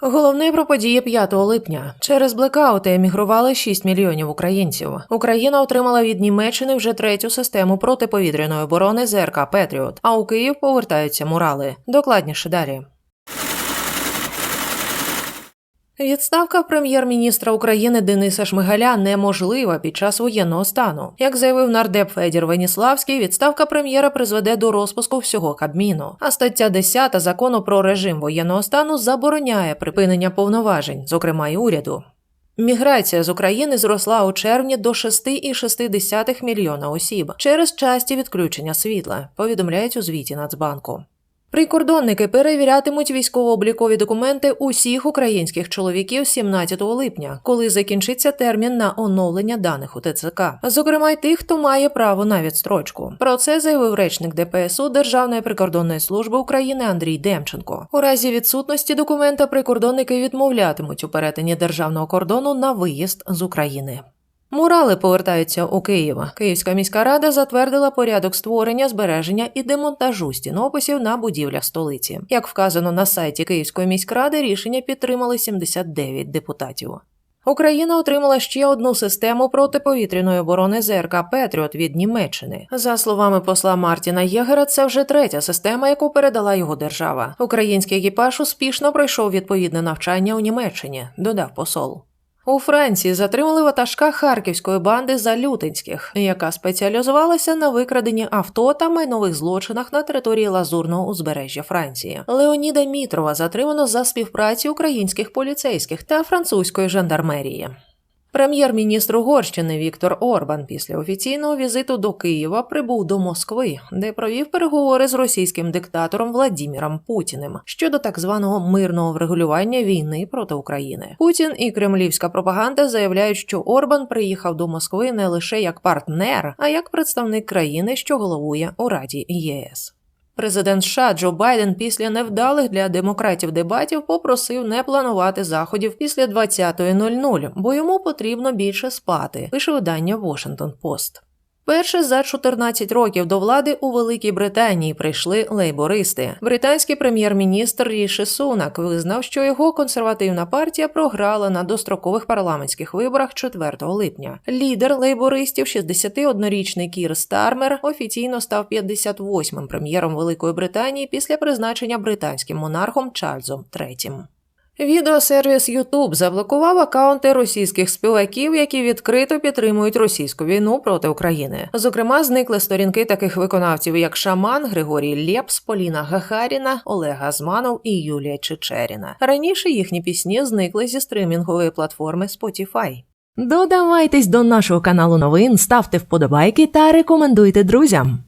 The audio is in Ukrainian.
Головне про події 5 липня. Через блекаути емігрували 6 мільйонів українців. Україна отримала від Німеччини вже третю систему протиповітряної оборони ЗРК Петріот. А у Київ повертаються мурали. Докладніше далі. Відставка прем'єр-міністра України Дениса Шмигаля неможлива під час воєнного стану. Як заявив нардеп Федір Веніславський, відставка прем'єра призведе до розпуску всього Кабміну. А стаття 10 закону про режим воєнного стану забороняє припинення повноважень, зокрема й уряду. Міграція з України зросла у червні до 6,6 мільйона осіб через часті відключення світла, повідомляють у звіті Нацбанку. Прикордонники перевірятимуть військово-облікові документи усіх українських чоловіків 17 липня, коли закінчиться термін на оновлення даних у ТЦК, зокрема й тих, хто має право на відстрочку. Про це заявив речник ДПСУ Державної прикордонної служби України Андрій Демченко. У разі відсутності документа прикордонники відмовлятимуть у перетині державного кордону на виїзд з України. Мурали повертаються у Київ. Київська міська рада затвердила порядок створення, збереження і демонтажу стінописів на будівлях столиці. Як вказано на сайті Київської міськради, рішення підтримали 79 депутатів. Україна отримала ще одну систему протиповітряної оборони ЗРК Петріот від Німеччини. За словами посла Мартіна Єгера, це вже третя система, яку передала його держава. Український екіпаж успішно пройшов відповідне навчання у Німеччині, додав посол. У Франції затримали ватажка харківської банди Залютинських, яка спеціалізувалася на викраденні авто та майнових злочинах на території лазурного узбережжя Франції. Леоніда Мітрова затримано за співпраці українських поліцейських та французької жандармерії. Прем'єр-міністр Угорщини Віктор Орбан після офіційного візиту до Києва прибув до Москви, де провів переговори з російським диктатором Владіміром Путіним щодо так званого мирного врегулювання війни проти України. Путін і кремлівська пропаганда заявляють, що Орбан приїхав до Москви не лише як партнер, а як представник країни, що головує у Раді ЄС. Президент США Джо Байден після невдалих для демократів дебатів попросив не планувати заходів після 20.00, бо йому потрібно більше спати. Пише видання Washington Post. Перше за 14 років до влади у Великій Британії прийшли лейбористи. Британський прем'єр-міністр Ріші Сунак визнав, що його консервативна партія програла на дострокових парламентських виборах 4 липня. Лідер лейбористів, 61-річний Кір Стармер, офіційно став 58-м прем'єром Великої Британії після призначення британським монархом Чарльзом III. Відеосервіс YouTube заблокував акаунти російських співаків, які відкрито підтримують російську війну проти України. Зокрема, зникли сторінки таких виконавців, як Шаман, Григорій Лєпс, Поліна Гахаріна, Олег Газманов і Юлія Чечеріна. Раніше їхні пісні зникли зі стримінгової платформи Spotify. Додавайтесь до нашого каналу новин, ставте вподобайки та рекомендуйте друзям.